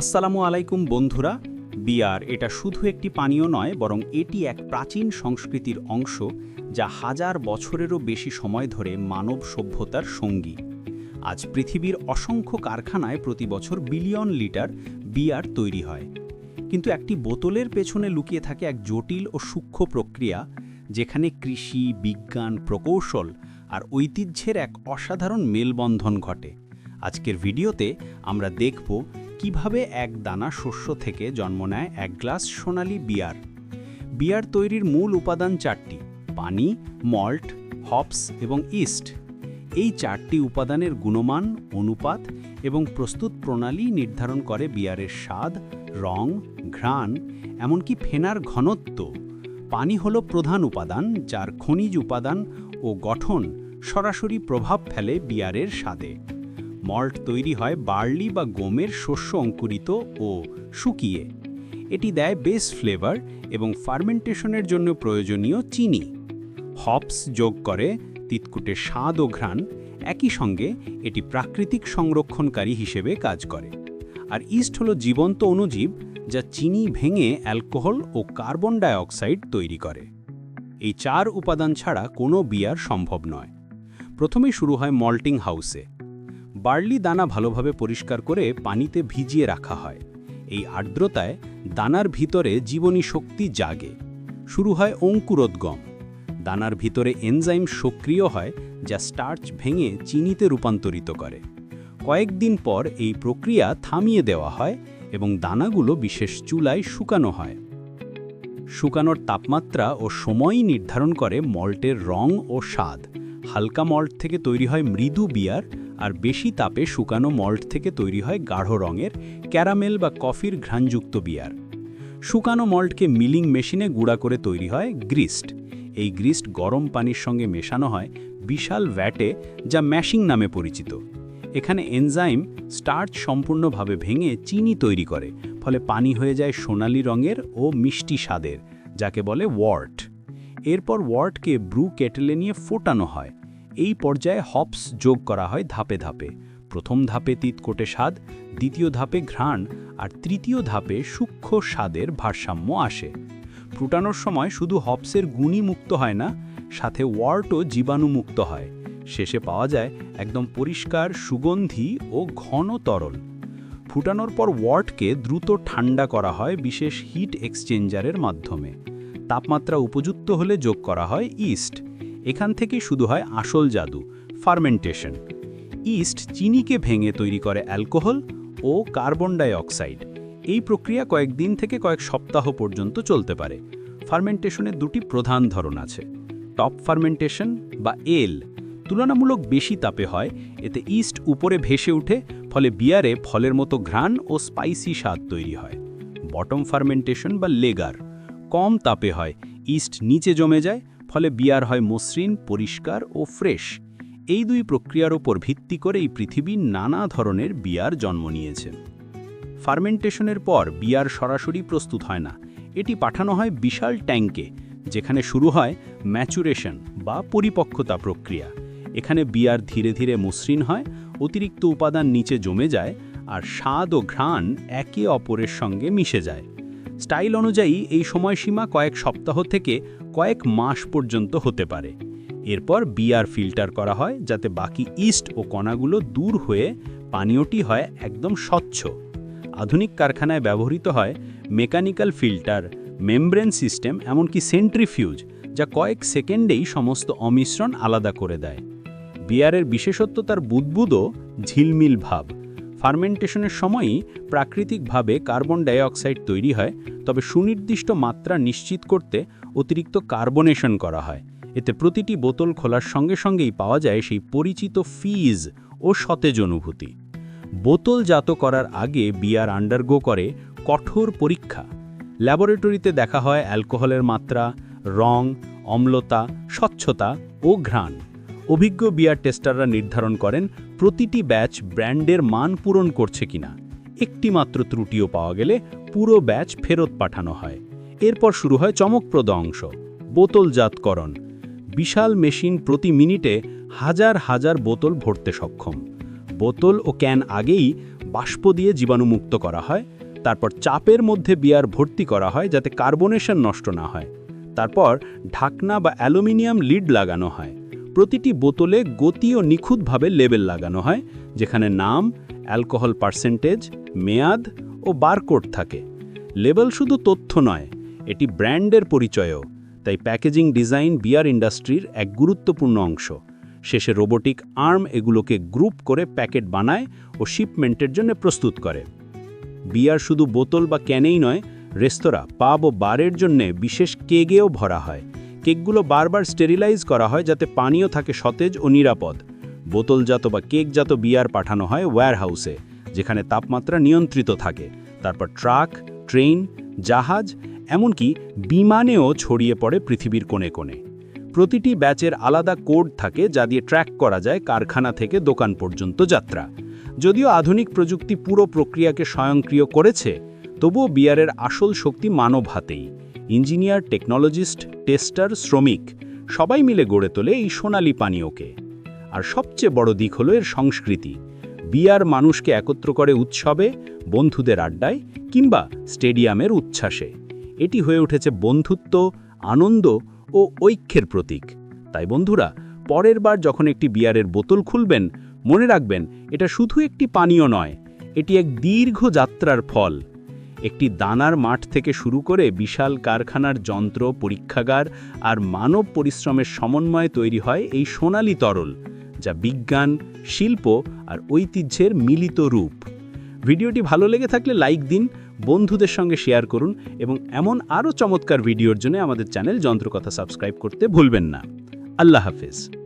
আসসালামু আলাইকুম বন্ধুরা। বিয়ার এটা শুধু একটি পানীয় নয়, বরং এটি এক প্রাচীন সংস্কৃতির অংশ যা হাজার বছরেরও বেশি সময় ধরে মানব সভ্যতার সঙ্গী। আজ পৃথিবীর অসংখ্য কারখানায় প্রতি বছর বিলিয়ন লিটার বিয়ার তৈরি হয়। কিন্তু একটি বোতলের পেছনে লুকিয়ে থাকে এক জটিল ও সূক্ষ্ম প্রক্রিয়া, যেখানে কৃষি, বিজ্ঞান, প্রকৌশল আর ঐতিহ্যের এক অসাধারণ মেলবন্ধন ঘটে। আজকের ভিডিওতে আমরা দেখব কীভাবে এক দানা শস্য থেকে জন্ম নেয় এক গ্লাস সোনালি বিয়ার? বিয়ার তৈরির মূল উপাদান চারটি, পানি, মল্ট, হপস এবং ইস্ট। এই চারটি উপাদানের গুণমান, অনুপাত এবং প্রস্তুত প্রণালী নির্ধারণ করে বিয়ারের স্বাদ, রং, ঘ্রাণ, এমনকি ফেনার ঘনত্ব। পানি হলো প্রধান উপাদান, যার খনিজ উপাদান ও গঠন সরাসরি প্রভাব ফেলে বিয়ারের স্বাদে। মল্ট তৈরি হয় বার্লি বা গমের শস্য অঙ্কুরিত ও শুকিয়ে। এটি দেয় বেস ফ্লেভার এবং ফার্মেন্টেশনের জন্য প্রয়োজনীয় চিনি। হপস যোগ করে তিতকুটে স্বাদ ও ঘ্রাণ। একই সঙ্গে এটি প্রাকৃতিক সংরক্ষণকারী হিসেবে কাজ করে। আর ইস্ট হলো জীবন্ত অণুজীব যা চিনি ভেঙে অ্যালকোহল ও কার্বন ডাইঅক্সাইড তৈরি করে। এই চার উপাদান ছাড়া কোনো বিয়ার সম্ভব নয়। প্রথমেই শুরু হয় মল্টিং হাউসে। বার্লি দানা ভালোভাবে পরিষ্কার করে পানিতে ভিজিয়ে রাখা হয়। এই আর্দ্রতায় দানার ভিতরে জীবনী শক্তি জাগে। শুরু হয় অঙ্কুরোদ্গম। দানার ভিতরে এনজাইম সক্রিয় হয়, যা স্টার্চ ভেঙে চিনিতে রূপান্তরিত করে। কয়েকদিন পর এই প্রক্রিয়া থামিয়ে দেওয়া হয় এবং দানাগুলো বিশেষ চুলায় শুকানো হয়। শুকানোর তাপমাত্রা ও সময়ই নির্ধারণ করে মল্টের রং ও স্বাদ। হালকা মল্ট থেকে তৈরি হয় মৃদু বিয়ার আর বেশি তাপে শুকানো মল্ট থেকে তৈরি হয় গাঢ় রঙের ক্যারামেল বা কফির ঘ্রাণযুক্ত বিয়ার। শুকানো মল্টকে মিলিং মেশিনে গুঁড়া করে তৈরি হয় গ্রিস্ট। এই গ্রিস্ট গরম পানির সঙ্গে মেশানো হয় বিশাল ভ্যাটে যা ম্যাশিং নামে পরিচিত। এখানে এনজাইম স্টার্চ সম্পূর্ণভাবে ভেঙে চিনি তৈরি করে, ফলে পানি হয়ে যায় সোনালি রঙের ও মিষ্টি স্বাদের, যাকে বলে ওয়ার্ট। এরপর ওয়ার্টকে ব্রু কেটেলে নিয়ে ফোটানো হয়। এই পর্যায়ে হপস যোগ করা হয় ধাপে ধাপে। প্রথম ধাপে তিতকোটে স্বাদ, দ্বিতীয় ধাপে ঘ্রাণ আর তৃতীয় ধাপে সূক্ষ্ম স্বাদের ভারসাম্য আসে। ফুটানোর সময় শুধু হপসের গুণই মুক্ত হয় না, সাথে ওয়ার্টও জীবাণুমুক্ত হয়। শেষে পাওয়া যায় একদম পরিষ্কার, সুগন্ধি ও ঘন তরল। ফুটানোর পর ওয়ার্টকে দ্রুত ঠান্ডা করা হয় বিশেষ হিট এক্সচেঞ্জারের মাধ্যমে। তাপমাত্রা উপযুক্ত হলে যোগ করা হয় ইস্ট। এখান থেকে শুধু হয় আসল জাদু, ফার্মেন্টেশন। ইস্ট চিনিকে ভেঙে তৈরি করে অ্যালকোহল ও কার্বন ডাইঅক্সাইড। এই প্রক্রিয়া কয়েকদিন থেকে কয়েক সপ্তাহ পর্যন্ত চলতে পারে। ফার্মেন্টেশনের দুটি প্রধান ধরন আছে। টপ ফার্মেন্টেশন বা এল। তুলনামূলক বেশি তাপে হয়, এতে ইস্ট উপরে ভেসে উঠে, ফলে বিয়ারে ফলের মতো ঘ্রাণ ও স্পাইসি স্বাদ তৈরি হয়। বটম ফার্মেন্টেশন বা লেগার। কম তাপে হয়, ইস্ট নিচে জমে যায় ফলে বিয়ার হয় মসৃণ, পরিষ্কার ও ফ্রেশ। এই দুই প্রক্রিয়ার ওপর ভিত্তি করে এই পৃথিবীর নানা ধরনের বিয়ার জন্ম নিয়েছে। ফার্মেন্টেশনের পর বিয়ার সরাসরি প্রস্তুত হয় না। এটি পাঠানো হয় বিশাল ট্যাঙ্কে, যেখানে শুরু হয় ম্যাচুরেশন বা পরিপক্কতা প্রক্রিয়া। এখানে বিয়ার ধীরে ধীরে মসৃণ হয়, অতিরিক্ত উপাদান নিচে জমে যায় আর স্বাদ ও ঘ্রাণ একে অপরের সঙ্গে মিশে যায়। স্টাইল অনুযায়ী এই সময়সীমা কয়েক সপ্তাহ থেকে কয়েক মাস পর্যন্ত হতে পারে। এরপর বিয়ার ফিল্টার করা হয় যাতে বাকি ইস্ট ও কণাগুলো দূর হয়ে পানীয়টি হয় একদম স্বচ্ছ। আধুনিক কারখানায় ব্যবহৃত হয় মেকানিক্যাল ফিল্টার, মেমব্রেন সিস্টেম এমনকি সেন্ট্রিফিউজ যা কয়েক সেকেন্ডেই সমস্ত অমিশ্রণ আলাদা করে দেয়। বিয়ারের বিশেষত্ব তার বুদবুদও ঝিলমিল ভাব। ফার্মেন্টেশনের সময়ই প্রাকৃতিকভাবে কার্বন ডাইঅক্সাইড তৈরি হয়, তবে সুনির্দিষ্ট মাত্রা নিশ্চিত করতে অতিরিক্ত কার্বনেশন করা হয়। এতে প্রতিটি বোতল খোলার সঙ্গে সঙ্গেই পাওয়া যায় সেই পরিচিত ফিজ ও সতেজ অনুভূতি। বোতলজাত করার আগে বিয়ার আন্ডারগো করে কঠোর পরীক্ষা। ল্যাবরেটরিতে দেখা হয় অ্যালকোহলের মাত্রা, রং, অম্লতা, স্বচ্ছতা ও ঘ্রাণ। অভিজ্ঞ বিয়ার টেস্টাররা নির্ধারণ করেন প্রতিটি ব্যাচ ব্র্যান্ডের মান পূরণ করছে কিনা। একটি মাত্র ত্রুটিও পাওয়া গেলে পুরো ব্যাচ ফেরত পাঠানো হয়। এরপর শুরু হয় চমকপ্রদ অংশ, বোতলজাতকরণ। বিশাল মেশিন প্রতি মিনিটে হাজার হাজার বোতল ভরতে সক্ষম। বোতল ও ক্যান আগেই বাষ্প দিয়ে জীবাণুমুক্ত করা হয়। তারপর চাপের মধ্যে বিয়ার ভর্তি করা হয় যাতে কার্বনেশন নষ্ট না হয়। তারপর ঢাকনা বা অ্যালুমিনিয়াম লিড লাগানো হয়। প্রতিটি বোতলে গতি ও নিখুঁতভাবে লেবেল লাগানো হয়, যেখানে নাম, অ্যালকোহল পার্সেন্টেজ, মেয়াদ ও বারকোড থাকে। লেবেল শুধু তথ্য নয়, এটি ব্র্যান্ডের পরিচয়ও, তাই প্যাকেজিং ডিজাইন বিয়ার ইন্ডাস্ট্রির এক গুরুত্বপূর্ণ অংশ। শেষে রোবোটিক আর্ম এগুলোকে গ্রুপ করে প্যাকেট বানায় ও শিপমেন্টের জন্য প্রস্তুত করে। বিয়ার শুধু বোতল বা ক্যানেই নয়, রেস্তোরাঁ, পাব ও বারের জন্যে বিশেষ কেগেও ভরা হয়। কেকগুলো বারবার স্টেরিলাইজ করা হয় যাতে পানীয় থাকে সতেজ ও নিরাপদ। বোতলজাত বা কেকজাত বিয়ার পাঠানো হয় ওয়্যারহাউসে, যেখানে তাপমাত্রা নিয়ন্ত্রিত থাকে। তারপর ট্রাক, ট্রেন, জাহাজ, এমনকি বিমানেও ছড়িয়ে পড়ে পৃথিবীর কোণে কোণে। প্রতিটি ব্যাচের আলাদা কোড থাকে যা দিয়ে ট্র্যাক করা যায় কারখানা থেকে দোকান পর্যন্ত যাত্রা। যদিও আধুনিক প্রযুক্তি পুরো প্রক্রিয়াকে স্বয়ংক্রিয় করেছে, তবুও বিয়ারের আসল শক্তি মানব হাতেই। ইঞ্জিনিয়ার, টেকনোলজিস্ট, টেস্টার, শ্রমিক, সবাই মিলে গড়ে তোলে এই সোনালি পানীয়কে। আর সবচেয়ে বড় দিক হলো এর সংস্কৃতি। বিয়ার মানুষকে একত্র করে উৎসবে, বন্ধুদের আড্ডায় কিংবা স্টেডিয়ামের উচ্ছ্বাসে। এটি হয়ে উঠেছে বন্ধুত্ব, আনন্দ ও ঐক্যের প্রতীক। তাই বন্ধুরা, পরের বার যখন একটি বিয়ারের বোতল খুলবেন, মনে রাখবেন এটা শুধু একটি পানীয় নয়, এটি এক দীর্ঘ যাত্রার ফল। একটি দানার মাঠ থেকে শুরু করে বিশাল কারখানার যন্ত্র, পরীক্ষাগার আর মানব পরিশ্রমের সমন্বয়ে তৈরি হয় এই সোনালি তরল, যা বিজ্ঞান, শিল্প আর ঐতিহ্যের মিলিত রূপ। ভিডিওটি ভালো লেগে থাকলে লাইক দিন, বন্ধুদের সঙ্গে শেয়ার করুন এবং এমন আরও চমৎকার ভিডিওর জন্য আমাদের চ্যানেল যন্ত্রকথা সাবস্ক্রাইব করতে ভুলবেন না। আল্লাহ হাফেজ।